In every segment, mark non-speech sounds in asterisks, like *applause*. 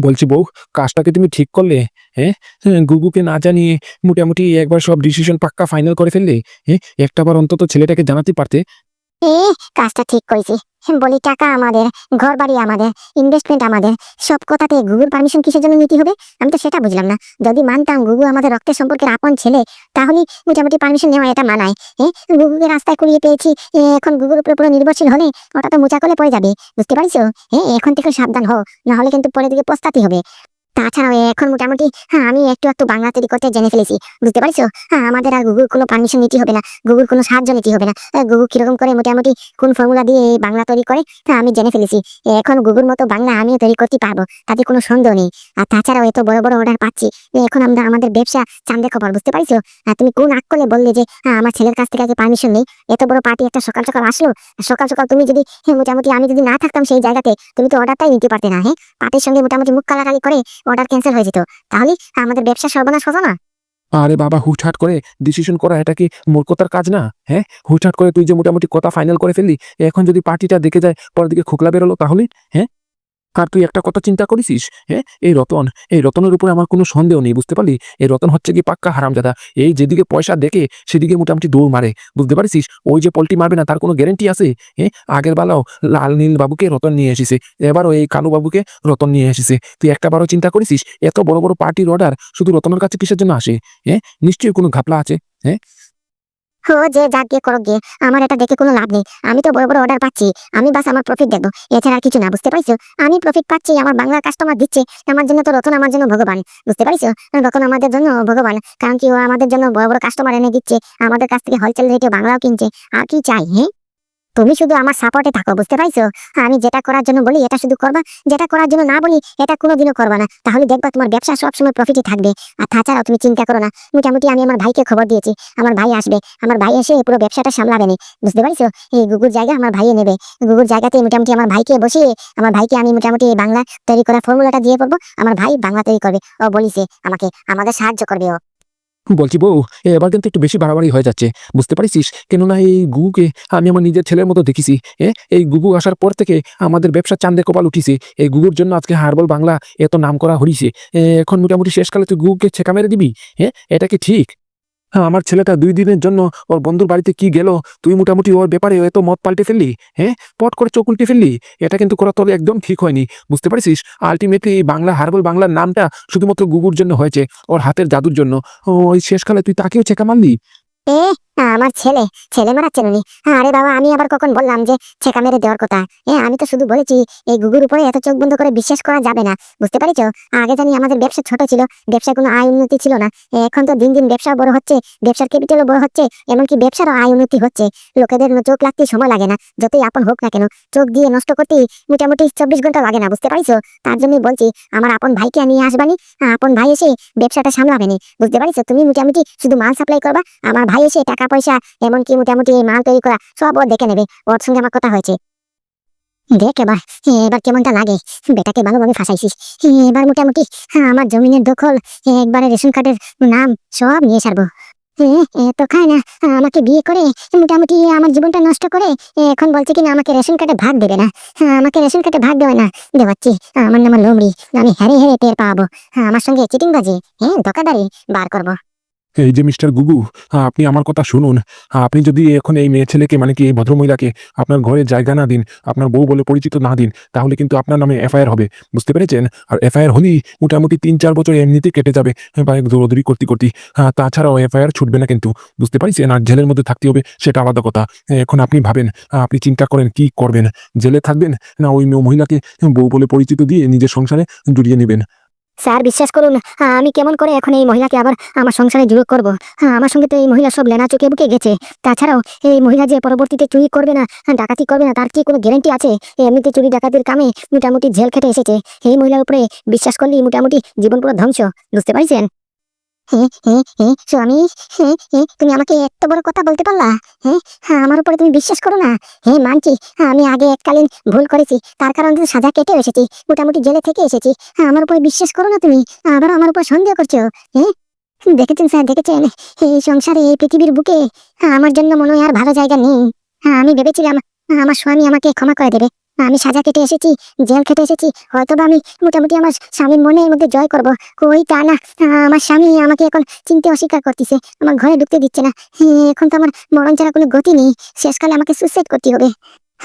বলছি বউ কাজটাকে তুমি ঠিক করলে হ্যাঁ? হ্যাঁ, গুগুকে না জানিয়ে মোটামুটি একবার সব ডিসিশন পাক্কা ফাইনাল করে ফেললে হ্যাঁ? একটাবার অন্তত ছেলেটাকে জানাতে পারতে এ কাজটা ঠিক করেছি। বলি টাকা আমাদের ঘর বাড়ি আমাদের ইনভেস্টমেন্ট আমাদের, সব কথাতে গুগুর পারমিশন কিসের জন্য নিতে হবে? আমি তো সেটা বুঝলাম না। যদি মানতাম গুগু আমাদের রক্তের সম্পর্কের আপন ছেলে, তাহলে মোটামুটি পারমিশন নেওয়া এটা মানায়। হ্যাঁ গুগুকে রাস্তায় কুড়িয়ে পেয়েছি এখন গুগুর উপরে পুরো নির্ভরশীল হলে ওটা তো মোচা করে পড়ে যাবে। বুঝতে পারিস হ্যাঁ এখন থেকে সাবধান হও না হলে কিন্তু পরে দিকে পস্তাতে হবে। তাছাড়াও এখন মোটামুটি হ্যাঁ আমি একটু একটু বাংলা তৈরি করতে জেনে ফেলেছি। বুঝতে পারিস হ্যাঁ আমাদের আর গুগুর কোনো পারমিশন নিতে হবে না। গুগুর কোনো সাহায্য নিতে হবে না। গুগু কীরকম করে মোটামুটি কোন ফর্মুলা দিয়ে এই বাংলা তৈরি করে তা আমি জেনে ফেলেছি। এখন গুগুর মতো বাংলা আমিও তৈরি করতে পারব তাতে কোনো সন্দেহ নেই। আর তাছাড়াও এত বড় বড় অর্ডার পাচ্ছি এখন আমরা আমাদের ব্যবসা চান্দে খবর বুঝতে পারিস আর তুমি কোন আগ করলে বললে যে হ্যাঁ, আমার ছেলের কাছ থেকে আগে পারমিশন নেই। এত বড় পার্টি একটা সকাল সকাল আসলো। সকাল সকাল তুমি যদি হ্যাঁ, মোটামুটি আমি যদি না থাকতাম সেই জায়গাতে তুমি তো অর্ডারটাই নিতে পারতে না হ্যাঁ? পার্টির সঙ্গে মোটামুটি মুখ কালাকালি করে অর্ডার ক্যান্সেল হয়ে যেত। তাহলে আমাদের ব্যবসা সর্বনাশ হতো না? আরে বাবা, হুটহাট করে ডিসিশন করা, এটা কি মূর্খতার কাজ না? হ্যাঁ? হুটহাট করে তুই যে মোটামুটি কথা ফাইনাল করে ফেললি, এখন যদি পার্টিটা দেখে যায়, পরের দিকে খোকলা বেরোলো তাহলে? হ্যাঁ? আর তুই একটা কথা চিন্তা করেছিস? হ্যাঁ? এই রতন, এই রতনের উপরে আমার কোনো সন্দেহ নেই, বুঝতে পারলি? এই রতন হচ্ছে কি পাক্কা হারামজাদা। এই যেদিকে পয়সা দেখে, সেদিকে মোটামুটি দৌড় মারে, বুঝতে পারিস ওই যে পল্টি মারবে না, তার কোনো গ্যারেন্টি আছে? হ্যাঁ? আগের বেলাও লাল নীল বাবুকে রতন নিয়ে এসেছে, এবারও এই কালু বাবুকে রতন নিয়ে এসেছে। তুই একটা বারও চিন্তা করেছিস? এত বড় বড় পার্টির অর্ডার শুধু রতনের কাছে কিসের জন্য আসে? হ্যাঁ? নিশ্চয়ই কোনো ঘাপলা আছে? ও যে যাক গিয়ে করো গিয়ে। আমার এটা দেখে কোনো লাভ নেই। আমি তো বড় বড় অর্ডার পাচ্ছি। আমি বাস আমার প্রফিট দেখব এছাড়া আর কিছু না, বুঝতে পারছ? আমি প্রফিট পাচ্ছি, আমার বাংলা কাস্টমার দিচ্ছে। আমার জন্য তো রতন আমার জন্য ভগবান, বুঝতে পারছ? রতন আমাদের জন্য ভগবান, কারণ কি ও আমাদের জন্য বড় বড় কাস্টমার এনে দিচ্ছে। আমাদের কাছ থেকে হোলসেল রেটে বাংলাও কিনছে। আর কি চাই হ্যাঁ তুমি শুধু আমার সাপোর্টে থাকো, বুঝতে পারছ? আমি যেটা করার জন্য বলি, এটা শুধু করবা। যেটা করার জন্য না বলি, এটা কোনোদিনও করবা না। তাহলে দেখবা তোমার ব্যবসা সবসময় প্রফিটে থাকবে। আর তাছাড়াও তুমি চিন্তা করো না, মোটামুটি আমি আমার ভাইকে খবর দিয়েছি। আমার ভাই আসবে। আমার ভাই এসে পুরো ব্যবসাটা সামলাবে নি। বুঝতে পারছ? এই গুগুর জায়গা আমার ভাইয়ে নেবে। গুগুর জায়গাতে মোটামুটি আমার ভাইকে বসিয়ে, আমার ভাইকে আমি মোটামুটি বাংলা তৈরি করা ফর্মুলাটা দিয়ে পড়ব। আমার ভাই বাংলা তৈরি করবে। ও বলিছে, আমাকে আমাদের সাহায্য করবে ও। বলছি, বউ, এবার কিন্তু একটু বেশি বাড়াবাড়ি হয়ে যাচ্ছে। বুঝতে পারিস কেননা এই গুগুকে আমি আমার নিজের ছেলের মতো দেখেছি হ্যাঁ এই গুগু আসার পর থেকে আমাদের ব্যবসা চান্দে কপাল উঠিছে। এই গুগুর জন্য আজকে হারবল বাংলা এত নাম করা হরিছে এখন মোটামুটি শেষকালে তুই গুগুকে ছেঁকা মেরে দিবি হ্যাঁ এটা কি ঠিক? হ্যাঁ আমার ছেলেটা দুই দিনের জন্য ওর বন্ধুর বাড়িতে কি গেল? তুই মোটামুটি ওর ব্যাপারে এত মত পাল্টে ফেললি হ্যাঁ? পট করে চোখ উল্টে ফেললি। এটা কিন্তু করা তোর একদম ঠিক হয়নি, বুঝতে পারছিস? আলটিমেটলি এই বাংলা হারবল বাংলার নামটা শুধুমাত্র গুগুর জন্য হয়েছে, ওর হাতের জাদুর জন্য। ওই শেষকালে তুই তাকেও চেকা মারলি? আমার ছেলে ছেলে মারা চেনুনি। আরে বাবা, আমি আবার কখন বললাম যে ছেকা মেরে দেওয়ার কথা? এ, আমি তো শুধু বলেছি, এই গুগুর উপরে এত চোখ বন্ধ করে বিশ্বাস করা যাবে না। বুঝতে পারিছো? আগে জানি আমাদের ব্যবসা ছোট ছিল, ব্যবসায় কোনো আয় উন্নতি ছিল না। এখন তো দিন দিন ব্যবসা বড় হচ্ছে, ব্যবসার ক্যাপিটালও বড় হচ্ছে, এমনকি ব্যবসারও আয় উন্নতি হচ্ছে। লোকেদের চোখ লাগতে সময় লাগে না, যতই আপন হোক না কেন। চোখ দিয়ে নষ্ট করতে মোটামুটি চব্বিশ ঘণ্টা লাগে না, বুঝতে পারিছো? তার জন্যই বলছি, আমার আপন ভাইকে নিয়ে আসবানি আপন ভাই এসে ব্যবসাটা সামলাবেনি, বুঝতে পারিছো? তুমি মোটামুটি শুধু মাল সাপ্লাই করবা, আমার ভাই এসে টাকা পয়সা এমনকি মোটামুটি মাল তৈরি করা সব ও দেখে নেবে। ওর সঙ্গে আমার কথা হয়েছে। দেখ এবার এবার কেমনটা লাগে। বেটাকে ভালোভাবে ফাঁসাইছিস। এবার মোটামুটি আমার জমিনের দখল একবারে রেশন কার্ডের নাম সব নিয়ে ছাড়বো। এ, এ তো খায় না। আমাকে বিয়ে করে মোটামুটি আমার জীবনটা নষ্ট করে এখন বলছে কিনা আমাকে রেশন কার্ডে ভাগ দেবে না। আমাকে রেশন কার্ডে ভাগ দেবে না। দেওয়াচ্ছি আমার নাম লোমড়ি। আমি হেরে হেরে টের পাবো। আমার সঙ্গে চিটিং বাজি হ্যাঁ ধোকাদারি বার করব। এই যে মিস্টার গুগু, আপনি আমার কথা শুনুন। আপনি যদি এখন এই মেয়ে ছেলেকে মানে কি এই ভদ্রমহিলাকে আপনার ঘরে জায়গা না দিন, আপনার বউ বলে পরিচিত না দিন, তাহলে কিন্তু আপনার নামে এফআইআর হবে। বুঝতে পেরেছেন? আর এফআইআর হলেই মোটামুটি তিন চার বছর এমনিতে কেটে যাবে, বা দৌড়দৌড়ি করতে করতে। হ্যাঁ তাছাড়াও এফআইআর ছুটবে না কিন্তু। বুঝতে পারছেন? আর জেলের মধ্যে থাকতে হবে, সেটা আলাদা কথা। এখন আপনি ভাবেন, আপনি চিন্তা করেন কি করবেন? জেলে থাকবেন? না ওই মেয়ে মহিলাকে বউ বলে পরিচিত দিয়ে নিজের সংসারে জড়িয়ে নেবেন? স্যার, বিশ্বাস করুন আমি কেমন করে এখন এই মহিলাকে আবার আমার সংসারে যোগ করব? আমার সঙ্গে তো এই মহিলা সব লেনা চোখে বুকে গেছে। তাছাড়াও, এই মহিলা যে পরবর্তীতে চুরি করবে না ডাকাতি করবে না, তার কি কোনো গ্যারেন্টি আছে? এমনিতে চুরি ডাকাতির কামে মোটামুটি জেল খেটে এসেছে। এই মহিলার উপরে বিশ্বাস করলেই মোটামুটি জীবন পুরো ধ্বংস, বুঝতে পারছেন? স্বামী তুমি আমাকে এত বড় কথা বলতে পারলা? হ্যাঁ আমার উপরে তুমি বিশ্বাস করো না? হ্যাঁ মানছি আমি আগে এককালীন ভুল করেছি তার সাজা কেটে এসেছি মোটামুটি জেলে থেকে এসেছি। হ্যাঁ, আমার উপরে বিশ্বাস করো না তুমি? আবার আমার উপর সন্দেহ করছ? হ্যাঁ দেখেছেন স্যার দেখেছেন? এই সংসারে এই পৃথিবীর বুকে হ্যাঁ, আমার জন্য মনে হয় আর ভালো জায়গা নেই। হ্যাঁ আমি ভেবেছিলাম আমার স্বামী আমাকে ক্ষমা করে দেবে। আমি সাজা কেটে এসেছি, জেল খেটে এসেছি হয়তো আমি মোটামুটি আমার স্বামীর মনের মধ্যে জয় করব। কই তা না, আমার স্বামী আমাকে এখন চিনতে অস্বীকার করতেছে, আমার ঘরে ঢুকতে দিচ্ছে না। এখন তো আমার মরণ ছাড়া কোনো গতি নেই, শেষকালে আমাকে সুইসাইড করতে হবে।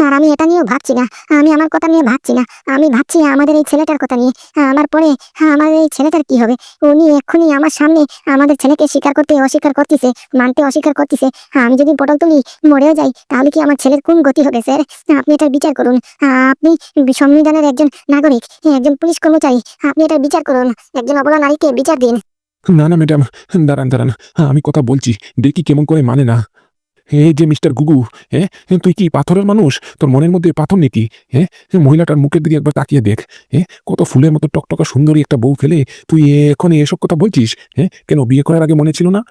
আর আমি এটা নিয়েও ভাবছি না। আমি আমার কথা নিয়ে ভাবছি না। আমি ভাবছি আমাদের এই ছেলেটার কথা নিয়ে। আমার পরে আমাদের এই ছেলেটার কি হবে? উনি এক্ষুনি আমার সামনে আমাদের ছেলেকে স্বীকার করতে অস্বীকার করতেছে, মানতে অস্বীকার করতেছে। আমি যদি পটল তুলি, মরেও যাই, তাহলে কি আমার ছেলের কোন গতি হবে, স্যার? আপনি এটার বিচার করুন। আপনি সংবিধানের একজন নাগরিক, একজন পুলিশ কর্মচারী, আপনি এটার বিচার করুন। একজন অবলা নারীকে বিচার দিন। না না, ম্যাডাম, দাঁড়ান দাঁড়ান। আমি কথা বলছি। দেখি কেমন করে মানে না। এই যে মিস্টার গুগু হ্যাঁ তুই কি পাথরের মানুষ? তোর মনের মধ্যে পাথর নাকি? হ্যাঁ মহিলাটার মুখের দিকে একবার তাকিয়ে দেখ। হ্যাঁ কত ফুলের মতো টকটকা সুন্দরী একটা বউ ফেলে। তুই এখন এসব কথা বলছিস? হ্যাঁ কেন বিয়ে করার আগে মনে ছিল না?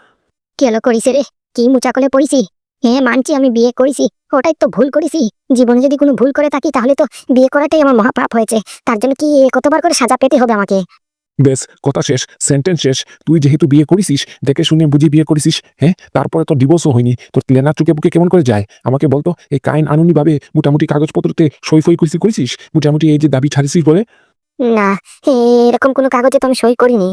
কেলো করিস রে? কি মুচা করে পড়িছি হ্যাঁ মানছি আমি বিয়ে করেছি ওটাই তো ভুল করেছি জীবনে যদি কোনো ভুল করে থাকি, তাহলে তো বিয়ে করাটাই আমার মহাপাপ হয়েছে। তার জন্য কি কতবার করে সাজা পেতে হবে আমাকে? বেশ, কথা শেষ সেন্টেন্স শেষ। তুই যেহেতু বিয়ে করেছিস, দেখে শুনে বুঝি বিয়ে করেছিস হ্যাঁ? তারপরে তো ডিভোর্সও হয়নি। তোর লেনা চুকে বুকে কেমন করে যায়? আমাকে বলতো, এই কাইন আনুনি ভাবে মোটামুটি কাগজপত্রতে সই ফই করিস করেছিস? মোটামুটি এই যে দাবি ছাড়িছিস বলে। না, এরকম কোনো কাগজে তো আমি সই করিনি।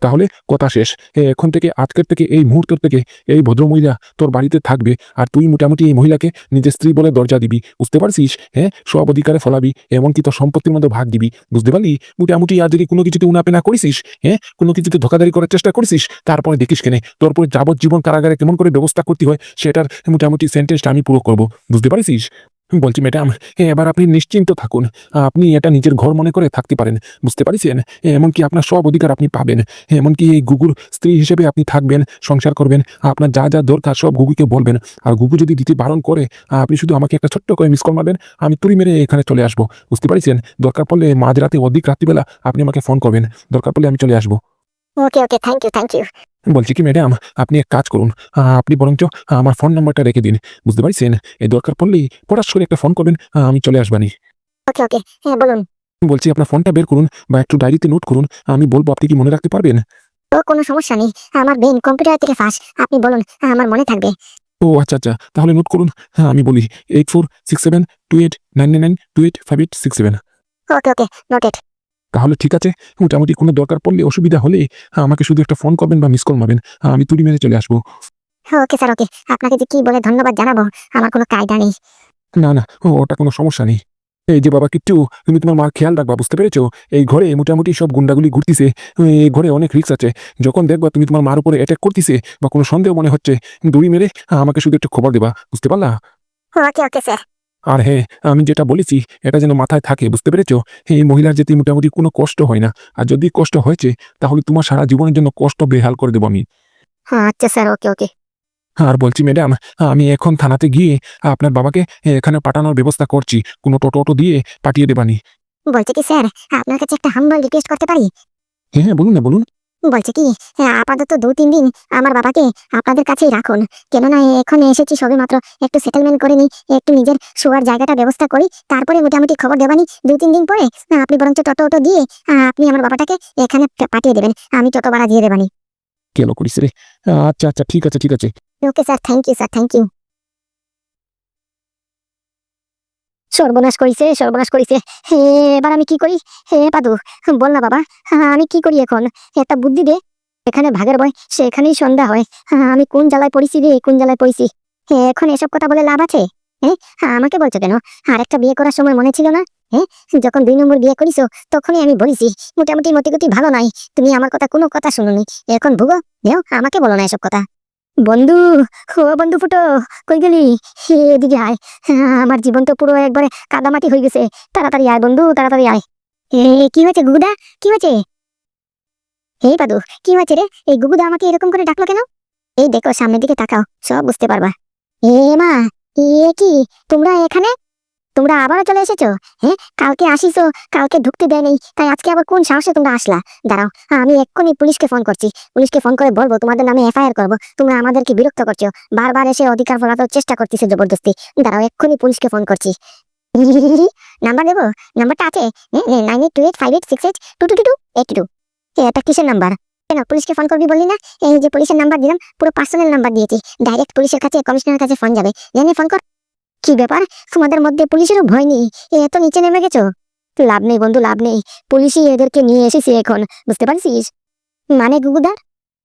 তাহলে কথা শেষ। এখন থেকে, আজকের থেকে, এই মুহূর্ত থেকে, এই ভদ্রমহিলা তোর বাড়িতে থাকবে আর তুই মোটামুটি এই মহিলাকে নিজের স্ত্রী বলে দরজা দিবি। বুঝতে পারছিস? হ্যাঁ? সব অধিকারে ফলাবি, এমনকি তোর সম্পত্তির মধ্যে ভাগ দিবি। বুঝতে পারলি? মোটামুটি আর যদি কোনো কিছুতে উনাপেনা করেছিস হ্যাঁ? কোনো কিছুতে ধোকাধারি করার চেষ্টা করেছিস, তারপরে দেখিস কেনে, তোর পরে যাবজ্জীবন কারাগারে কেমন করে ব্যবস্থা করতে হয়, সেটার মোটামুটি সেন্টেন্সটা আমি পুরো করব। বুঝতে পারছিস? বলছি, ম্যাডাম এবার আপনি নিশ্চিন্ত থাকুন। আপনি এটা নিজের ঘর মনে করে থাকতে পারেন। বুঝতে পারছেন? এমনকি আপনার সব অধিকার আপনি পাবেন। এমনকি এই গুগুর স্ত্রী হিসেবে আপনি থাকবেন, সংসার করবেন। আপনার যা যা দরকার সব গুগুকে বলবেন। আর গুগু যদি দিতে বারণ করে, আপনি শুধু আমাকে একটা ছোট্ট করে মিস কল মারবেন, আমি তুড়ি মেরে এখানে চলে আসব। বুঝতে পারছেন? দরকার পড়লে মাঝরাতে অধিক রাত্রিবেলা আপনি আমাকে ফোন করবেন। দরকার পড়লে আমি চলে আসব। Okay okay thank you thank you বলছি কি ম্যাডাম আপনি এক কাজ করুন। আপনি বরঞ্চ আমার ফোন নাম্বারটা রেখে দিন। বুঝতে পারছেন? এই দরকার পড়লেই পটাশ করে একটা ফোন করবেন আমি চলে আসবানি। ওকে ওকে হ্যাঁ বলুন। বলছি আপনার ফোনটা বের করুন বা একটু ডায়েরিতে নোট করুন আমি বলব আপনি কি মনে রাখতে পারবেন? তো কোনো সমস্যা নেই আমার ব্রেন কম্পিউটার থেকে ফাঁস আপনি বলুন আমার মনে থাকবে। ও আচ্ছা আচ্ছা তাহলে নোট করুন। হ্যাঁ আমি বলি eight four six seven two eight nine nine two eight five eight six seven okay okay noted তাহলে ঠিক আছে মোটামুটি কোনো দরকার পড়লে অসুবিধা হলে হ্যাঁ, আমাকে শুধু একটা ফোন করবেন বা মিস কল মারবেন হ্যাঁ, আমি তুড়ি মেরে চলে আসব। ওকে স্যার ওকে আপনাকে যে কি বলে ধন্যবাদ জানাব আমার কোনো কায়দা নেই। না না ওটা কোনো সমস্যা নেই। এই যে বাবা কিচ্ছু তুমি তোমার মার খেয়াল রাখবা বুঝতে পেরেছ? এই ঘরে মোটামুটি সব গুন্ডাগুলি ঘুরতিছে এই ঘরে অনেক রিস্ক আছে। যখন দেখবা তুমি তোমার মার উপরে অ্যাটাক করতেছে বা কোনো সন্দেহ মনে হচ্ছে দড়ি মেরে হ্যাঁ, আমাকে শুধু একটু খবর দেবা বুঝতে পারলা? ওকে ওকে স্যার আর হ্যাঁ আমি যেটা বলেছি এটা যেন মাথায় থাকে বুঝতে পেরেছ? এই মহিলার যেতে মোটামুটি কোনো কষ্ট হয় না। আর যদি কষ্ট হয়েছে তাহলে তোমার সারা জীবনের জন্য কষ্ট বেহাল করে দেবো আমি। আচ্ছা স্যার ওকে ওকে। আর বলছি ম্যাডাম আমি এখন থানাতে গিয়ে আপনার বাবাকে এখানে পাঠানোর ব্যবস্থা করছি। কোনো টোটো টোটো দিয়ে পাঠিয়ে দেবানি। বলছি কি স্যার আপনার কাছে একটা হাম্বল রিকোয়েস্ট করতে পারি? হ্যাঁ হ্যাঁ বলুন না বলুন। বলছে কি হ্যাঁ, আপাতত দু তিন দিন আমার বাবাকে আপনাদের কাছেই রাখুন। কেননা এখন এসেছি সবে মাত্র একটু সেটেলমেন্ট করে নি একটু নিজের শোয়ার জায়গাটা ব্যবস্থা করি তারপরে মোটামুটি খবর দেবানি দু তিন দিন পরে। আপনি বরঞ্চ টোটো অটো দিয়ে আপনি আমার বাবাটাকে এখানে পাঠিয়ে দেবেন আমি টোটো ভাড়া দিয়ে দেবানি। কেলো করিস রে? আচ্ছা আচ্ছা ঠিক আছে ঠিক আছে। Okay sir thank you sir thank you সর্বনাশ করিছে সর্বনাশ করিছে। হে এবার আমি কি করি? হে পাদু বল না বাবা। আমি কি করি এখন? একটা বুদ্ধি দে। এখানে ভাগের বয় সেখানেই সন্ধ্যা হয়। আমি কোন জ্বালায় পড়েছি রে কোন জ্বালায় পড়েছি? এখন এসব কথা বলে লাভ আছে? হ্যাঁ হ্যাঁ, আমাকে বলছো কেন? আর একটা বিয়ে করার সময় মনে ছিল না? হ্যাঁ যখন দুই নম্বর বিয়ে করিছো তখনই আমি বলেছি মোটামুটি মতিগতি ভালো নাই। তুমি আমার কথা কোনো কথা শুনুনি। এখন ভুগো দেও আমাকে বলো না এসব কথা। বন্ধু ও বন্ধু ফুটো কই গেলি? হে, এদিকে আয়। হ্যাঁ, আমার জীবন তো পুরো একবারে কাদামাটি হয়ে গেছে। তাড়াতাড়ি আয় বন্ধু তাড়াতাড়ি আয়। এ কি হয়েছে গুগুদা? কি হয়েছে? এই পাদু কি হয়েছে রে? এই গুগুদা আমাকে এরকম করে ডাকলো কেন? এই দেখো সামনের দিকে তাকাও সব বুঝতে পারবা। এ মা এ কি তোমরা এখানে? তোমরা আবারও চলে এসেছ? হ্যাঁ কালকে আসিছো কালকে ঢুকতে দেয় নেই। তাই আজকে আবার কোন সাহসে তোমরা আসলা? দাঁড়াও, আমি এক্ষুনি পুলিশকে ফোন করছি। পুলিশকে ফোন করে বলব, তোমাদের নামে এফআইআর করব। তোমরা আমাদেরকে বিরক্ত করছ। বারবার এসে অধিকার ফলানোর চেষ্টা করতেছে জবরদস্তি। দাঁড়াও, এক্ষুনি পুলিশকে ফোন করছি। *laughs* নাম্বার দেবো? নাম্বারটা আছে? Nine eight two eight five eight six eight two two two two eight two এটা কিসের নাম্বার কেন, পুলিশকে ফোন করবি বললি না? এই যে পুলিশের নাম্বার দিলাম, পুরো পার্সোনাল নাম্বার দিয়েছি। ডাইরেক্ট পুলিশের কাছে কমিশনারের কাছে ফোন যাবে। জানি ফোন কর। কি ব্যাপার? তোমাদের মধ্যে পুলিশেরও ভয় নেই। এত নিচে নেমে গেছো। লাভ নেই বন্ধু, লাভ নেই। পুলিশই এদেরকে নিয়ে এসেছি এখন, বুঝতে পারছিস? মানে গুগুদার?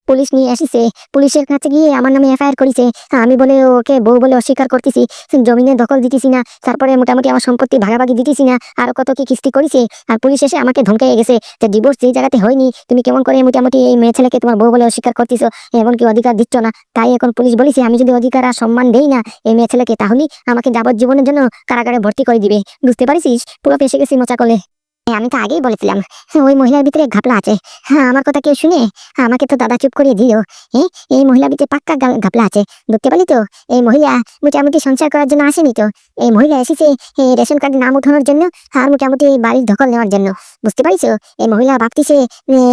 পুলিশ নিয়ে এসেছে পুলিশের কাছে গিয়ে আমার নামে এফআইআর করেছে। আমি বলে ওকে বউ বলে অস্বীকার করতেছি। জমিনে দখল দিতেছি না। তারপরে মোটামুটি আমার সম্পত্তি ভাগাভাগি দিতেছি না। আর কত কি কিস্তি করেছে। আর পুলিশ এসে আমাকে ধমকে গেছে যে ডিভোর্স যেই জায়গাতে হয়নি, তুমি কেমন করে মোটামুটি এই মেয়ে ছেলেকে তোমার বউ বলে অস্বীকার করতেছো? এমনকি অধিকার দিচ্ছ না। তাই এখন পুলিশ বলেছে, আমি যদি অধিকার আর সম্মান দেই না এই মেয়ে ছেলেকে তাহলেই আমাকে যাবজ্জীবনের জন্য কারাগারে ভর্তি করে দিবে। বুঝতে পারিস পুরো ফেসে গেছি মোচা কলে। আমি তো আগেই বলেছিলাম, ওই মহিলার ভিতরে ঘাপলা আছে। হ্যাঁ আমার কথা কেউ শুনে, আমাকে তো দাদা চুপ করিয়ে দিও হ্যাঁ এই মহিলার ভিতরে পাক্কা ঘাপলা আছে বুঝতে পারলি তো? এই মহিলা মোটামুটি সংসার করার জন্য আসেনি তো? এই মহিলা এসেছে, এই রেশন কার্ডের নাম উঠানোর জন্য আর মোটামুটি বাড়ির দখল নেওয়ার জন্য। বুঝতে পারিস এই মহিলা ভাবতেছে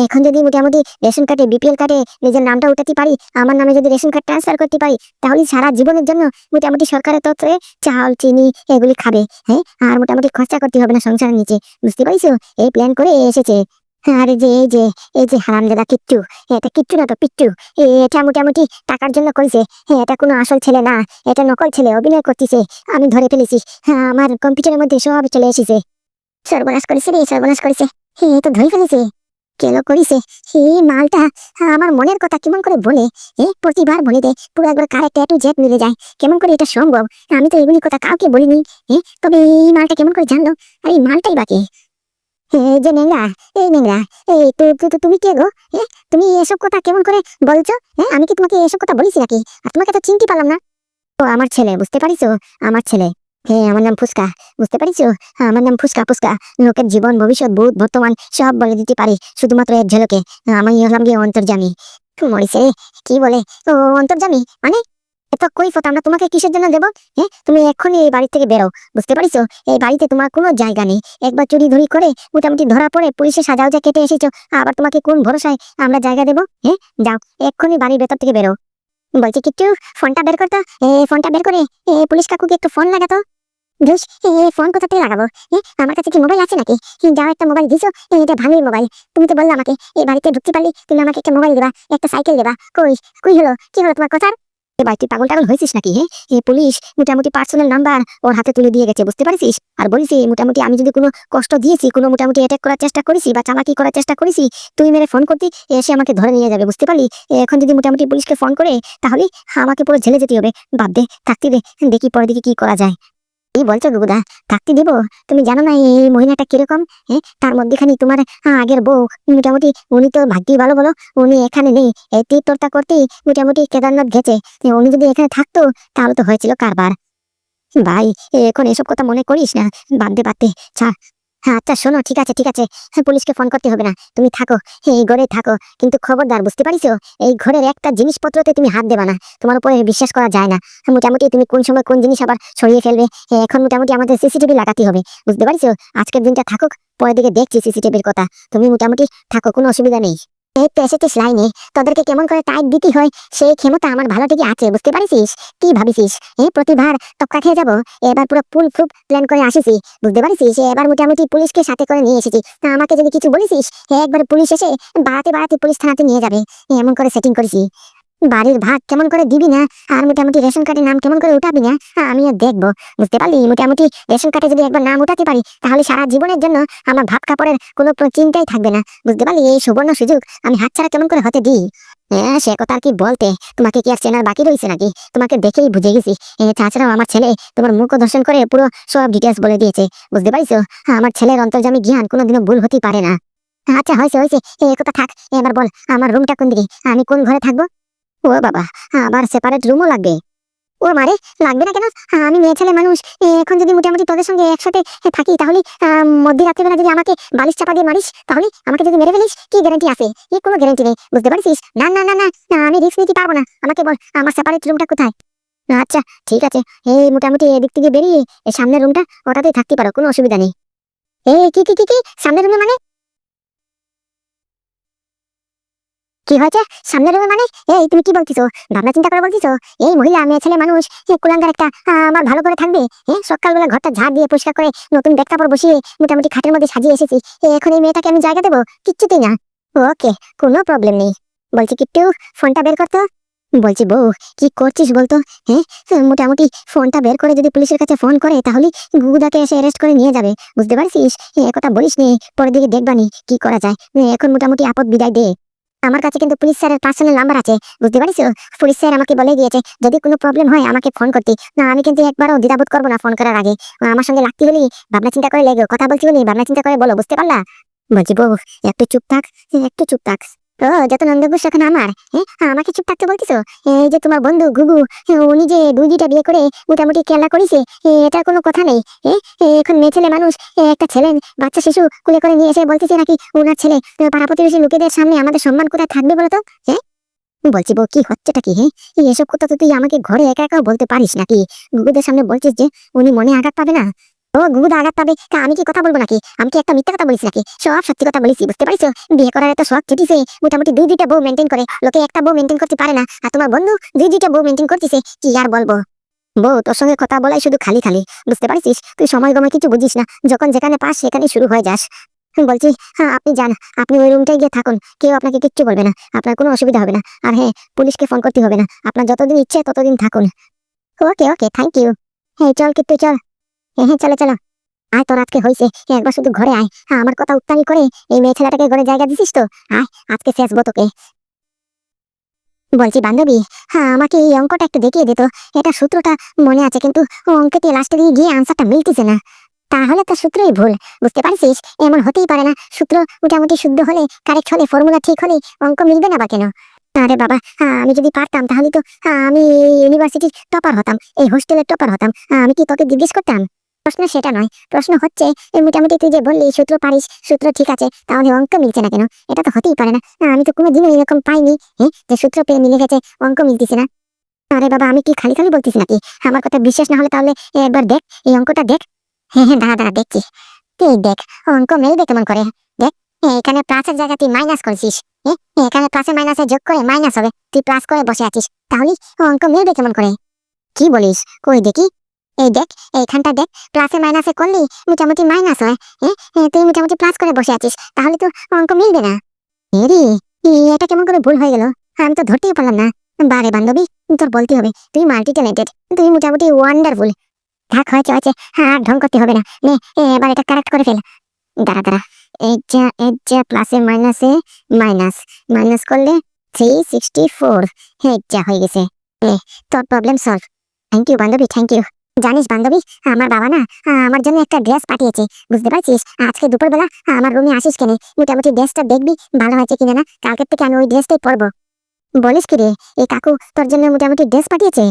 এখন যদি মোটামুটি রেশন কার্ডে, বিপিএল কার্ডে নিজের নামটা উঠাতে পারি, আমার নামে যদি রেশন কার্ড ট্রান্সফার করতে পারি, তাহলে সারা জীবনের জন্য মোটামুটি সরকারের তত্ত্বে চাল, চিনি এগুলি খাবে হ্যাঁ? আর মোটামুটি খরচা করতে হবে না সংসারের নিচে, বুঝতে পারিস? এই প্ল্যান করে এসেছে। আরে যে এই যে এই যে হারামজাদা কিট্টু। এটা কিট্টু না তো পিট্টু? এটা মোটামুটি টাকার জন্য করেছে। হ্যাঁ, এটা কোনো আসল ছেলে না। এটা নকল ছেলে অভিনয় করতেছে। আমি ধরে ফেলেছি। হ্যাঁ আমার কম্পিউটারের মধ্যে সব চলে এসেছে। সর্বনাশ করেছে রে সর্বনাশ করেছে। হে তো ধরে ফেলেছে। কেন করিছে? এই মালটা আমার মনের কথা কেমন করে বলে? এ প্রতিবার বলে দেয় পুরো একবার কারে ট্যাটু জেট মিলে যায়। কেমন করে এটা সম্ভব? আমি তো এগুলি কথা কাউকে বলিনি। এ তবে এই মালটা কেমন করে জানলো? আর এই মালটাই বাকি যে এই এই তুমি কে গো? তুমি এসব কথা কেমন করে বলছো? হ্যাঁ আমি কি তোমাকে এসব কথা নাকি? আর তোমাকে তো চিনতে পারলাম না। আমার ছেলে বুঝতে পারিছো? আমার ছেলে। হ্যাঁ আমার নাম ফুসকা বুঝতে পারিছো? হ্যাঁ, আমার নাম ফুসকা ফুসকা লোকের জীবন ভবিষ্যৎ ভূত বর্তমান সব বলে দিতে পারি শুধুমাত্র এর ঝলকে। আমি হলাম গিয়ে অন্তর্জামী মরিছে কি বলে? ও অন্তর্জামী মানে এত কৈফত আমরা তোমাকে কিসের জন্য দেবো? হ্যাঁ তুমি এক্ষুনি এই বাড়ি থেকে বেরো, বুঝতে পারিছো? এই বাড়িতে তোমার কোনো জায়গা নেই। একবার চুরি ধরি করে মোটামুটি ধরা পড়ে পুলিশের সাজাও যা কেটে এসেছ, আবার তোমাকে কোন ভরসায় আমরা জায়গা দেবো? হ্যাঁ যাও, এক্ষুনি বাড়ির ভেতর থেকে বেরো। বলছি, কিট্টু, ফোনটা বের করতো এ, ফোনটা বের করে, এ, পুলিশ কাকুকে একটু ফোন লাগাতো ধুস, এ ফোন কোথা থেকে লাগাবো? এ আমার কাছে কি মোবাইল আছে নাকি? যাও একটা মোবাইল দিছো এটা ভাঙির মোবাইল। তুমি তো বললে আমাকে, এই বাড়িতে ঢুকতে পারলি তুমি আমাকে একটা মোবাইল দেবা, একটা সাইকেল দেবা। কই কই হলো? কি হলো তোমার কথা এবার পাগল টাগল হয়েছিস নাকি এই পুলিশ, মোটামুটি পার্সোনাল নাম্বার ওর হাতে তুলে দিয়ে গেছে, বুঝতে পারছিস? আর বলছি মোটামুটি আমি যদি কোনো কষ্ট দিয়েছি, কোনো মোটামুটি অ্যাটাক করার চেষ্টা করেছি বা চালাকি করার চেষ্টা করেছি, তুই মেরে ফোন করতি এসে আমাকে ধরে নিয়ে যাবে, বুঝতে পারলি? এখন যদি মোটামুটি পুলিশকে ফোন করে, তাহলে আমাকে পুরো ঝেলে যেতে হবে। বাদ দে, থাকতে দে, দেখি পরে দিকে কি করা যায়। এই বলছো গুগুদা? থাকতে দিব? তুমি জানো না এই মহিলাটা কীরকম? হ্যাঁ তার মধ্যেখানে তোমার আগের বউ, মোটামুটি উনি তো ভাগ্যই ভালো বলো, উনি এখানে নেই। এই তীর্থটা করতেই মোটামুটি কেদারনাথ গেছে। উনি যদি এখানে থাকতো, তাহলে তো হয়েছিল কারবার। ভাই, এখন এসব কথা মনে করিস না? বাদ দে বাদ দে। ছাড়। হ্যাঁ আচ্ছা শোনো ঠিক আছে ঠিক আছে। হ্যাঁ, পুলিশকে ফোন করতে হবে না। তুমি থাকো। এই ঘরে থাকো। কিন্তু খবরদার বুঝতে পারিছো? এই ঘরের একটা জিনিসপত্রতে তুমি হাত দেবা না। তোমার উপরে বিশ্বাস করা যায় না। মোটামুটি তুমি কোন সময় কোন জিনিস আবার সরিয়ে ফেলবে? এখন মোটামুটি আমাদের সিসিটিভি লাগাতে হবে। বুঝতে পারিছো? আজকের দিনটা থাকুক পরের দিকে দেখছি সিসিটিভির কথা। তুমি মোটামুটি থাকো কোনো অসুবিধা নেই। এই এসেছিস, লাইনে। তোদেরকে কেমন করে টাইট দিতে হয়, সেই ক্ষমতা আমার ভালো ঠিকই আছে, বুঝতে পারিস কি ভাবিছিস এই প্রতিবার তক্কা খেয়ে যাব। এবার পুরো ফুল প্রুফ প্ল্যান করে আসিছি বুঝতে পারিস এবার মোটামুটি পুলিশকে সাথে করে নিয়ে এসেছি। তা আমাকে যদি কিছু বলিস একবার পুলিশ এসে বাড়াতে বাড়াতে পুলিশ থানাতে নিয়ে যাবে। এমন করে সেটিং করেছি। বাড়ির ভাগ কেমন করে দিবি না? আর মোটামুটি রেশন কার্ডের নাম কেমন করে উঠাবি না? আমিও দেখব। বুঝতে পারলি? মোটামুটি রেশন কার্ডে যদি একবার নাম উঠাতে পারি, তাহলে সারা জীবনের জন্য আমার ভাত কাপড়ের কোনো চিন্তাই থাকবে না। বুঝতে পারলি? এই সুবর্ণ সুযোগ আমি হাতছাড়া কেমন করে হতে দিই? হ্যাঁ সে কথা আর কি বলতে? তোমাকে কি আর চেনার বাকি রয়েছে নাকি? তোমাকে দেখেই বুঝে গেছি। তাছাড়াও আমার ছেলে তোমার মুখ দর্শন করে পুরো সব ডিটেলস বলে দিয়েছে। বুঝতে পারিছো? আমার ছেলের অন্তর্জামী জ্ঞান কোনোদিনও ভুল হতেই পারে না। আচ্ছা হয়েছে হয়েছে। এই কথা থাক। এবার বল, আমার রুমটা কোন দিকে? আমি কোন ঘরে থাকব? ও বাবা আবার সেপারেট রুমও লাগবে। ও মারে লাগবে না কেন? আমি মেয়ে ছেলে মানুষ। এখন যদি মোটামুটি তোদের সঙ্গে একসাথে থাকি তাহলে আহ, মধ্যরাত্রিবেলা যদি আমাকে বালিশ চাপা দিয়ে মারিস তাহলে আমাকে যদি মেরে ফেলিস কি গ্যারান্টি আছে? এ কোনো গ্যারান্টি নেই বুঝতে পারছিস? না না না না আমি রিস্ক নিতে পারব না। আমাকে বল আমার সেপারেট রুমটা কোথায়? আচ্ছা ঠিক আছে। এই মোটামুটি এদিক থেকে বেরিয়ে সামনের রুমটা ওটাতেই থাকতে পারো কোনো অসুবিধা নেই। এই কি কি কি কি? সামনের রুমে মানে? কি হয়েছে? সামনের রুমে মানে? এই, তুমি কি বলতিছো? ভাবনা চিন্তা করে বলতিছো? এই মহিলা, মেয়ে, ছেলে, মানুষ কুলাঙ্গার একটা আমার ভালো করে থাকবে? হ্যাঁ সকালবেলা ঘরটা ঝাড় দিয়ে পরিষ্কার করে নতুন ব্যাগ কাপড় বসিয়ে মোটামুটি খাটের মধ্যে সাজিয়ে এসেছি। এখন এই মেয়েটাকে আমি জায়গা দেবো? কিচ্ছুতেই না। ওকে, কোনো প্রবলেম নেই। বলছি কিট্টু, ফোনটা বের করতো বলছি, বউ, কি করছিস বলতো? হ্যাঁ মোটামুটি ফোনটা বের করে যদি পুলিশের কাছে ফোন করে তাহলে গুগুদাকে এসে অ্যারেস্ট করে নিয়ে যাবে। বুঝতে পারছিস? কথা বলিস নি, পরের দিকে দেখবানি কি করা যায়। এখন মোটামুটি আপদ বিদায় দে। আমার কাছে কিন্তু পুলিশ স্যারের পার্সোনাল নাম্বার আছে, বুঝতে পারিস পুলিশ স্যার আমাকে বলে দিয়েছে যদি কোনো প্রবলেম হয় আমাকে ফোন করতে। না, আমি কিন্তু একবারও দ্বিধাবোধ করব না ফোন করার আগে। আমার সঙ্গে লাগতে হলি, ভাবনা চিন্তা করে লেগে, কথা বলছি বলি ভাবনা চিন্তা করে বলো, বুঝতে পারলা? বলছি, বউ, একটু চুপ থাক, একটু চুপ থাক। ও যত নন্দঘোষ সেখানে আমার হ্যাঁ আমাকে চুপ থাকতে বলতেছো? এই যে তোমার বন্ধু গুগু উনি যে দুই দুইটা বিয়ে করে মোটামুটি খেলা করেছে এ, এটার কোনো কথা নেই এখন মেয়ে ছেলে মানুষ একটা ছেলে বাচ্চা শিশু কুলে করে নিয়ে এসে বলতেছে নাকি ওনার ছেলে তো পাড়া প্রতিবেশী লোকেদের সামনে আমাদের সম্মান কোথায় থাকবে বলতো হ্যাঁ? বলছি বউ কি হচ্ছেটা কি হ্যাঁ এসব কথা তো তুই আমাকে ঘরে একা একা বলতে পারিস নাকি? গুগুদের সামনে বলছিস যে উনি মনে আঘাত পাবে না? ও গুগুদা আঘাত পাবে। আমি কি কথা বলব নাকি? আমি কি একটা মিথ্যা কথা বলিস নাকি? সব সত্যি কথা বলিস বুঝতে পারিস বিয়ে করার এত শখ ছুটিছে মোটামুটি দুই দুইটা বউ মেনটেন করে। লোকে একটা বউ মেনটেন করতে পারে না। আর তোমার বন্ধু দুই দুইটা বউ মেনটেন করতেছে, কি আর বলব? বউ, তোর সঙ্গে কথা বলাই শুধু খালি খালি, বুঝতে পারছিস? তুই সময় গময় কিছু বুঝিস না। যখন যেখানে পাস সেখানে শুরু হয়ে যাস। বলছি হ্যাঁ আপনি যান। আপনি ওই রুমটায় গিয়ে থাকুন। কেউ আপনাকে কিচ্ছু বলবে না। আপনার কোনো অসুবিধা হবে না। আর হ্যাঁ পুলিশকে ফোন করতে হবে না। আপনার যতদিন ইচ্ছে ততদিন থাকুন। ওকে ওকে থ্যাংক ইউ হ্যাঁ চল কিন্তু চল। হ্যাঁ হ্যাঁ চলো চলো। আয় তোর আজকে হয়েছে একবার শুধু ঘরে আয়। হ্যাঁ আমার কথা উত্তানি করে এই মেয়ে ছেলেটাকে ঘরে জায়গা দিছিস তো? আয় আজকে শেষবো তোকে। বলছি বান্ধবী হ্যাঁ আমাকে এই অঙ্কটা একটু দেখিয়ে দিত এটা সূত্রটা মনে আছে কিন্তু অঙ্কতে লাস্টে দিয়ে গিয়ে আনসারটা মিলতেছে না। তাহলে তো সূত্রই ভুল বুঝতে পারছিস? এমন হতেই পারে না। সূত্র মোটামুটি শুদ্ধ হলে কারেক্ট হলে ফর্মুলা ঠিক হলে অঙ্ক মিলবে না বা কেন? আরে বাবা হ্যাঁ, আমি যদি পারতাম তাহলে তো হ্যাঁ, আমি ইউনিভার্সিটির টপার হতাম এই হোস্টেলের টপার হতাম। হ্যাঁ, আমি কি তোকে জিজ্ঞেস করতাম? প্রশ্ন সেটা নয়। প্রশ্ন হচ্ছে মোটামুটি তুই যে বললি সূত্র পারিস সূত্র ঠিক আছে তাহলে অঙ্ক মিলছে না কেন? এটা তো হতেই পারে না। আমি তো কোনোদিনও এরকম পাইনি। হ্যাঁ যে সূত্র পেয়ে মিলে গেছে অঙ্ক মিলতেছে না। আরে বাবা আমি কি খালি খালি বলতেছি নাকি? আমার কথা বিশ্বাস না হলে তাহলে একবার দেখ এই অঙ্কটা দেখ। হ্যাঁ হ্যাঁ দাঁড়া দাঁড়া দেখছি। তুই দেখ অঙ্ক মিলবে কেমন করে? দেখ এখানে প্লাসের জায়গা তুই মাইনাস করছিস। এ, এখানে প্লাসে মাইনাসে যোগ করে মাইনাস হবে। তুই প্লাস করে বসে আছিস। তাহলে অঙ্ক মিলবে কেমন করে? কি বলিস? কই দেখি। এই দেখ, এইখানটা দেখ প্লাসে মাইনাসে করলি মোটামুটি মাইনাস হয় হ্যাঁ তুই মোটামুটি প্লাস করে বসে আছিস, তাহলে তো অঙ্ক মিলবে না। এরে এটা কেমন করে ভুল হয়ে গেল? আমি তো ধরতেই পারলাম না। বারে বান্ধবী, তোর বলতে হবে, তুই মাল্টি ট্যালেন্টেড তুই মোটামুটি ওয়ান্ডারফুল থাক, হয়েছে হয়েছে হ্যাঁ ঢং করতে হবে না। নে এবার এটা কারেক্ট করে ফেল। দাঁড়া দাঁড়া এই যা এই যা প্লাসে মাইনাসে মাইনাস মাইনাস করলে থ্রি সিক্সটি ফোর হ্যাঁ যা হয়ে গেছে। তোর প্রবলেম সলভ থ্যাংক ইউ বান্ধবী থ্যাংক ইউ জানিস বান্ধবী আমার বাবা না আমার জন্য একটা ড্রেস পাঠিয়েছে বুঝতে পারছিস? আজকে দুপুরবেলা আমার রুমে আসিস কেন মোটামুটি ড্রেসটা দেখবি ভালো হয়েছে কিনা না কালকের থেকে আমি ওই ড্রেসটাই পরবো। বলিস কি রে এই কাকু তোর জন্য মোটামুটি ড্রেস পাঠিয়েছে?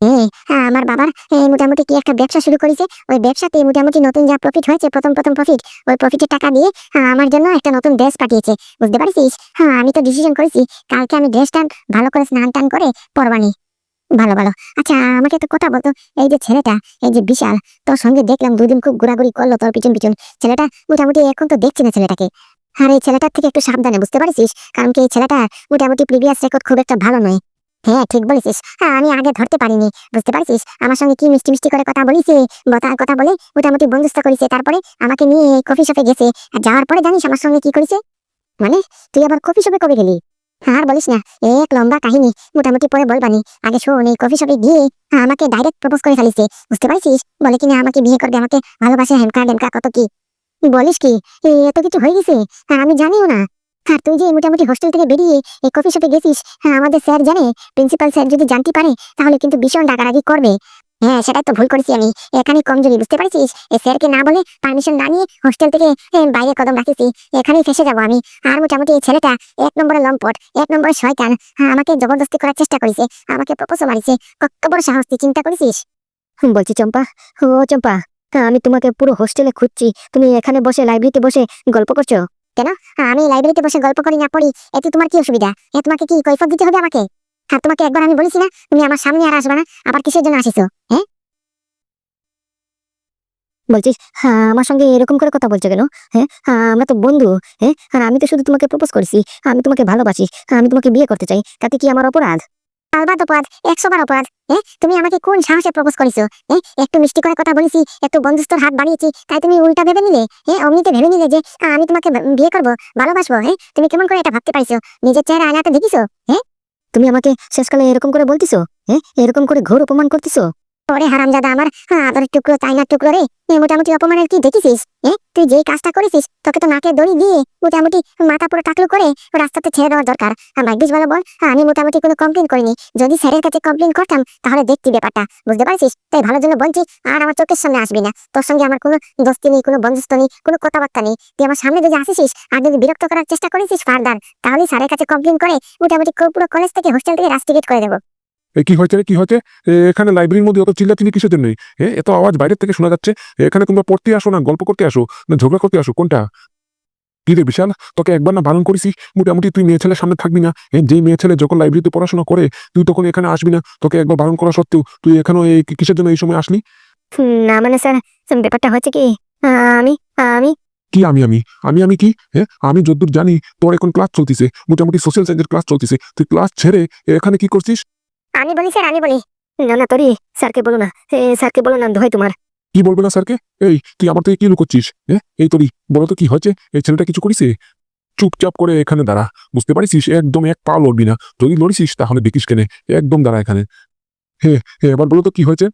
হ্যাঁ, আমার বাবার মোটামুটি কি একটা ব্যবসা শুরু করেছে? ওই ব্যবসাতে মোটামুটি নতুন যা প্রফিট হয়েছে প্রথম প্রথম প্রফিট ওই প্রফিটের টাকা দিয়ে হ্যাঁ, আমার জন্য একটা নতুন ড্রেস পাঠিয়েছে বুঝতে পারছিস? হ্যাঁ আমি তো ডিসিশন করেছি কালকে আমি ড্রেসটা ভালো করে স্নান টান করে পরবানি। ভালো ভালো। আচ্ছা আমাকে একটা কথা বলতো। এই যে ছেলেটা, এই যে বিশাল, তোর সঙ্গে দেখলাম দুদিন খুব ঘোরাঘুরি করল তোর পিছন পিছন। ছেলেটা মোটামুটি এখন তো দেখছি না ছেলেটাকে। আর, এই ছেলেটার থেকে একটু সাবধানে, বুঝতে পারছিস? কারণ কি এই ছেলেটা মোটামুটি প্রিভিয়াস রেকর্ড খুব একটা ভালো নয়। হ্যাঁ ঠিক বলেছিস। হ্যাঁ আমি আগে ধরতে পারিনি, বুঝতে পারছিস? আমার সঙ্গে কি মিষ্টি মিষ্টি করে কথা বলিছে কথা বলে মোটামুটি বন্ধুত্ব করেছে, তারপরে আমাকে নিয়ে কফি শপে গেছে। আর যাওয়ার পরে জানিস আমার সঙ্গে কি করেছে? মানে তুই আবার কফি শপে কবে গেলি? আর বলিস না, এক লম্বা কাহিনী মোটামুটি পরে বলবানি। আগে শোন, এই কফি শপে গিয়ে আমাকে ডাইরেক্ট প্রপোজ করে ফেলিছে বুঝতে পারছিস? বলে কিনা আমাকে বিয়ে করবে, আমাকে ভালোবাসে, হেমকা ডেমকা, কত কি? বলিস কি? এত কিছু হয়ে গেছে? আমি জানিও না। আর তুই যে মোটামুটি হোস্টেল থেকে বেরিয়ে এই কফি শপে গেছিস হ্যাঁ আমাদের স্যার জানে, প্রিন্সিপাল স্যার যদি জানতে পারে, তাহলে কিন্তু ভীষণ ডাকাডাকি করবে। হ্যাঁ সেটাই তো ভুল করেছি আমি। এখানে কমজোরি বুঝতে পারছিস? স্যারকে না বলে পারমিশন না নিয়ে হোস্টেল থেকে বাইরে কদম রাখিছি। এখানেই ফেসে যাব আমি। আর মোটামুটি এই ছেলেটা এক নম্বরে লম্পট এক নম্বরে শয়তান হ্যাঁ, আমাকে জবরদস্তি করার চেষ্টা করেছে আমাকে প্রপোজও মারিছে। কত বড় সাহস তুই চিন্তা করেছিস? হুম, বলছি চম্পা। ও চম্পা তা আমি তোমাকে পুরো হোস্টেলে খুঁজছি। তুমি এখানে বসে লাইব্রেরিতে বসে গল্প করছ? কেন? আমি লাইব্রেরিতে বসে গল্প করি না পড়ি। এতে তোমার কি অসুবিধা? এ তোমাকে কি কৈফত দিতে হবে আমাকে? আর তোমাকে একবার আমি বলেছি না তুমি আমার সামনে আর আসবে না। আবার কিসের জন্য আসিছো হ্যাঁ বলছিস হ্যাঁ আমার সঙ্গে এরকম করে কথা বলছো কেন হ্যাঁ হ্যাঁ, আমরা তো বন্ধু হ্যাঁ আমি তো শুধু তোমাকে প্রপোজ করেছি আমি তোমাকে ভালোবাসি আমি তোমাকে বিয়ে করতে চাই তাতে কি আমার অপরাধ? আলবাত অপরাধ একশো বার অপরাধ হ্যাঁ তুমি আমাকে কোন সাহসে প্রপোজ করেছ হ্যাঁ একটু মিষ্টি করে কথা বলেছি একটু বন্ধুস্তর হাত বাড়িয়েছি তাই তুমি উল্টা ভেবে নিলে হ্যাঁ অমনিতে ভেবে নিলে যে আমি তোমাকে বিয়ে করব ভালোবাসবো হ্যাঁ তুমি কেমন করে এটা ভাবতে পারছ নিজের চেহারা আয়নাতে দেখিছো হ্যাঁ তুমি আমাকে শেষকালে এরকম করে বলতিছো হ্যাঁ? এরকম করে ঘোর অপমান করতিছো? ওরে হারামজাদা আমার হ্যাঁ, আদরের টুকরো চাইনার টুকরো রে। এ মোটামুটি অপমানের কি দেখেছিস এ তুই যেই কাজটা করেছিস তোকে তো নাকে দড়ি দিয়ে মোটামুটি মাথা পুরো টাকলু করে রাস্তাতে ছেড়ে দেওয়ার দরকার। আর ভাগ্যিস ভালো বল হ্যাঁ, আমি মোটামুটি কোনো কমপ্লেন করিনি। যদি স্যারের কাছে কমপ্লেন করতাম তাহলে দেখতি ব্যাপারটা বুঝতে পারছিস? তাই ভালো জন্য বলছি আর আমার চোখের সামনে আসবি না। তোর সঙ্গে আমার কোনো দোস্তি নেই কোনো বন্ধুত্ব নেই কোনো কথাবার্তা নেই। তুই আমার সামনে যদি আসিস আর যদি বিরক্ত করার চেষ্টা করেছিস ফার্দার তাহলে স্যারের কাছে কমপ্লেন করে মোটামুটি পুরো কলেজ থেকে হোস্টেল থেকে রাস্টিকেট করে দেবো। কি হয়েছে রে? কি হয়েছে? এখানে লাইব্রেরির মধ্যে অত চিল্লা চিল্লাচিল্লি কিসের জন্যই এ এত আওয়াজ বাইরের থেকে শোনা যাচ্ছে। এখানে তোমরা পড়তে আসো না গল্প করতে আসো না ঝগড়া করতে আসো। কোনটা? কি রে বিশাল? তোকে একবার না বারণ করেছি? মোটামুটি তুই মেয়ে ছেলের সামনে থাকবি না। এ, যেই মেয়ে ছেলে যখন লাইব্রেরিতে পড়াশোনা করে তুই তখন এখানে আসবি না। তোকে একবার বারণ করা সত্ত্বেও তুই এখানে এই কিসের জন্য এই সময় আসলি? না মানে স্যার ব্যাপারটা হচ্ছে কি? আমি আমি। কি আমি আমি? আমি আমি কি? হ্যাঁ আমি যদ্দূর জানি তোর এখন ক্লাস চলতিছে। মোটামুটি সোশ্যাল সায়েন্সের ক্লাস চলতিছে। তুই ক্লাস ছেড়ে এখানে কি করছিস? আমি বলি, স্যার, আমি বলি। না না, তরি, স্যারকে বলো না। স্যারকে বলো না দোহাই তোমার। কি বলব না স্যারকে? এই, তুই আমার থেকে কি লুকোচ্ছিস? হ্যাঁ এই তরি বলো তো কি হয়েছে? এই ছেলেটা কিছু করিস চুপচাপ করে এখানে দাঁড়া। বুঝতে পারিস একদম এক পা লড়বি না। যদি লড়িস তাহলে দেখিস কেনে। একদম দাঁড়া এখানে। হে এবার বলো তো কি হয়েছে?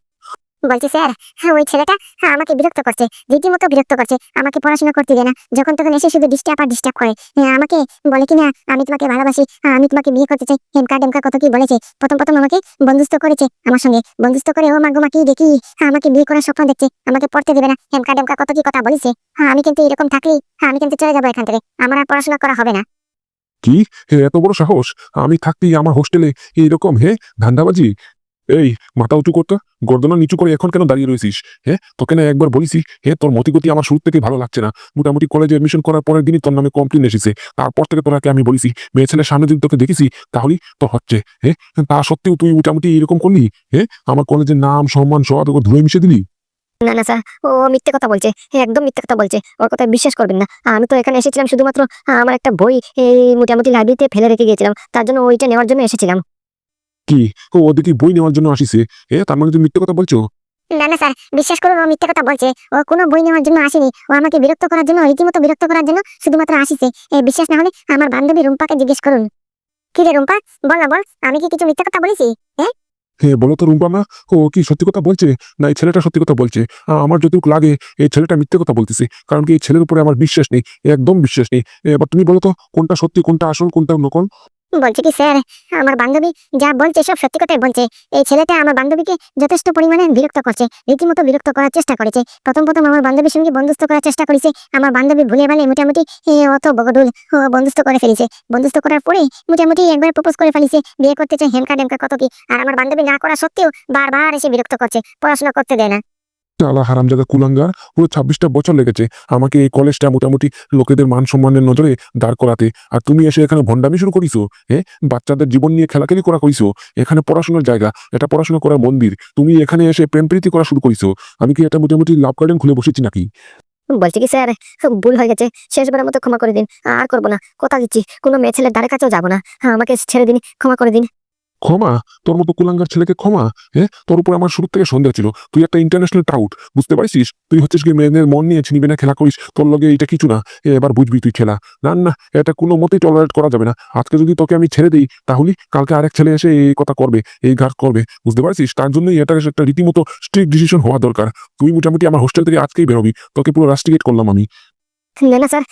বলছি স্যার হ্যাঁ ওই ছেলেটা হ্যাঁ আমাকে বিরক্ত করছে রীতিমতো বিরক্ত করছে আমাকে পড়াশোনা করতে দেয় না। যখন তখন এসে শুধু ডিস্টার্ব আর ডিস্টার্ব করে। হ্যাঁ, আমাকে বলে কি না আমি তোমাকে ভালোবাসি হ্যাঁ, আমি তোমাকে বিয়ে করতে চাই। হেমকা ডেমকা কত কি বলেছে প্রথম প্রথম আমাকে বন্ধুত্ব করেছে আমার সঙ্গে। বন্ধুত্ব করে ও মাগো মাকেই দেখি হ্যাঁ, আমাকে বিয়ে করার স্বপ্ন দেখছে আমাকে পড়তে দেবে না। হেমকা ডেমকা কত কি কথা বলেছে হ্যাঁ আমি কিন্তু এরকম থাকলেই হ্যাঁ আমি কিন্তু চলে যাব এখান থেকে। আমার আর পড়াশোনা করা হবে না। কি? এত বড় সাহস আমি থাকতেই আমার হোস্টেলে এইরকম হে ধান্দাবাজি? এই, মাথা উঁচু করতো। গর্দনা নিচু করে এখন কেন দাঁড়িয়ে রয়েছিস? হ্যাঁ তোকে না একবার বলিসি হে, তোর মতিগতি আমার শুরু থেকে ভালো লাগছে না। মোটামুটি কলেজে এডমিশন করার পরের দিনই তোর নামে কমপ্লেন এসেছে। তারপর থেকে তোরাকে আমি বলিসি মেয়ে ছেলের সামনে যদি তোকে দেখেছি, তাহলেই তোর হচ্ছে হ্যাঁ তা সত্ত্বেও তুই মোটামুটি এরকম করলি? হ্যাঁ আমার কলেজের নাম, সম্মান সব তোকে ধুয়ে মিশে দিলি? না না স্যার ও মিথ্যে কথা বলছে একদম মিথ্যে কথা বলছে। ওর কথা বিশ্বাস করবেন না। আমি তো এখানে এসেছিলাম শুধুমাত্র আমার একটা বই এই মোটামুটি লাইব্রেরিতে ফেলে রেখে গিয়েছিলাম। তার জন্য ওইটা নেওয়ার জন্য এসেছিলাম। কি? ও ওদিকে বই নেওয়ার জন্য আসিছে। হ্যাঁ তার মানে তুমি মিথ্যে কথা বলছো? না না স্যার বিশ্বাস করুন ও মিথ্যে কথা বলছে। ও কোনো বই নেওয়ার জন্য আসেনি। ও আমাকে বিরক্ত করার জন্য রীতিমতো বিরক্ত করার জন্য শুধুমাত্র আসিছে। এ বিশ্বাস না হলে আমার বান্ধবী রুম্পাকে জিজ্ঞেস করুন। কি রে রুম্পা? বল না বল আমি কি কিছু মিথ্যে কথা বলেছি? হ্যাঁ বলো তো রুম্পা মা ও কি সত্যি কথা বলছে? না এই ছেলেটা সত্যি কথা বলছে। আমার যতটুকু লাগে এই ছেলেটা মিথ্যে কথা বলতেছে। কারণ কি এই ছেলের উপরে আমার বিশ্বাস নেই একদম বিশ্বাস নেই। এবার তুমি বলো তো কোনটা সত্যি কোনটা আসল কোনটা নকল? বলছে কি, স্যার, আমার বান্ধবী যা বলছে সব সত্যি কথাই বলছে। এই ছেলেটা আমার বান্ধবীকে যথেষ্ট পরিমাণে বিরক্ত করছে, রীতিমতো বিরক্ত করার চেষ্টা করেছে। প্রথম প্রথম আমার বান্ধবীর সঙ্গে বন্ধুত্ব করার চেষ্টা করেছে। আমার বান্ধবী ভুলে ভালে মোটামুটি অত বগডুল ও বন্ধুত্ব করে ফেলেছে। বন্ধুত্ব করার পরে মোটামুটি একবার প্রপোজ করে ফেলেছে। বিয়ে করতে চাই হেমকা ডেমকা কত কি। আর আমার বান্ধবী না করা সত্ত্বেও বারবার এসে বিরক্ত করছে, পড়াশোনা করতে দেয় না। চালা হারামজাদা কুলাঙ্গার, পুরো ছাব্বিশটা বছর লেগেছে আমাকে এই কলেজটা মোটামুটি লোকেদের মান সম্মানের নজরে দাঁড় করাতে। আর তুমি এসে এখানে ভণ্ডামি শুরু করিছো হ্যাঁ বাচ্চাদের জীবন নিয়ে খেলাখেলি করা করিছো, এখানে পড়াশোনার জায়গা, এটা পড়াশোনা করার মন্দির। তুমি এখানে এসে প্রেম প্রীতি করা শুরু করিছো, আমি কি এটা মোটামুটি লাভ গার্ডেন খুলে বসেছি নাকি? বলছে কি স্যার ভুল হয়ে গেছে, শেষবারের মতো ক্ষমা করে দিন, আর করব না, কথা দিচ্ছি, কোনো মেয়ে ছেলের দ্বারে কাছেও যাব না আমাকে ছেড়ে দিন, ক্ষমা করে দিন। ক্ষমা? তোর মতো কুলাঙ্গার ছেলেকে ক্ষমা? হ্যাঁ তোর উপর আমার শুরু থেকে সন্দেহ ছিল। তুই একটা ইন্টারন্যাশনাল টাউট বুঝতে পারছিস? তুই হচ্ছিস কি মেয়েদের মন নিয়ে ছিনিবি না খেলা করিস। তোর লগে এটা কিছু না। এবার বুঝবি তুই খেলা। না না, এটা কোনো মতেই টলারেট করা যাবে না। আজকে যদি তোকে আমি ছেড়ে দিই, তাহলে কালকে আরেক ছেলে এসে এই কথা করবে, এই ঘাট করবে। বুঝতে পারছিস? তার জন্যই এটা একটা রীতিমতো স্ট্রিক্ট ডিসিশন হওয়া দরকার। তুই মোটামুটি আমার হোস্টেল থেকে আজকেই বেরোবি। তোকে পুরো রাস্টিকেট করলাম আমি। না স্যার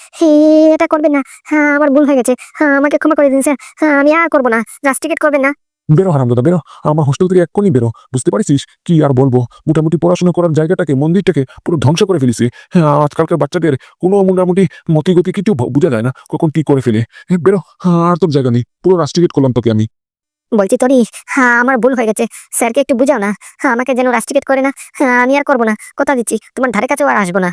এটা করবেন না। হ্যাঁ আমার ভুল হয়ে গেছে। হ্যাঁ আমাকে ক্ষমা করে দিন স্যার হ্যাঁ আমি আর করব না। রাস্টিকেট করবেন না। বেরো হারামদাদা বেরো। আমার হোস্টেল থেকে এক্ষুনি বেরো। বুঝতে পারছিস? কি আর বলব? মোটামুটি পড়াশোনা করার জায়গাটাকে মন্দিরটাকে পুরো ধ্বংস করে ফেলেছি। হ্যাঁ আজকালকার বাচ্চাদের কোনো মোটামুটি মতিগতি কিছু বোঝা যায় না। কখন কি করে ফেলে? হ্যাঁ, বেরো। হ্যাঁ, আর তোর জায়গা নেই। পুরো রাস্টিকেট করলাম তোকে আমি। বলছি তরি হ্যাঁ আমার ভুল হয়ে গেছে। স্যারকে একটু বুঝাও না। হ্যাঁ আমাকে যেন রাস্টিকেট করে না। আমি আর করব না। কথা দিচ্ছি। তোমার ধারে কাছেও আর আসব না।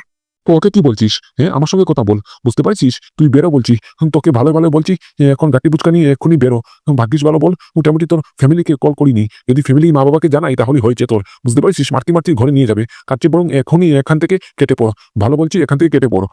ওকে কি বলছিস? হ্যাঁ আমার সঙ্গে কথা বল। বুঝতে পারছিস? তুই বেরো বলছি। তোকে ভালো ভালো বলছি এখন গাটি বুচকা নিয়ে এখনই বেরো। ভাগ্যিস ভালো বল। মোটামুটি তোর ফ্যামিলিকে কল করিনি। যদি ফ্যামিলি মা বাবাকে জানাই তাহলে হয়েছে তোর। বুঝতে পারছিস? মারতি মারতি ঘরে নিয়ে যাবে। তার বরং এখনই এখান থেকে কেটে পড়ো। ভালো বলছি, এখান থেকে কেটে পড়ো।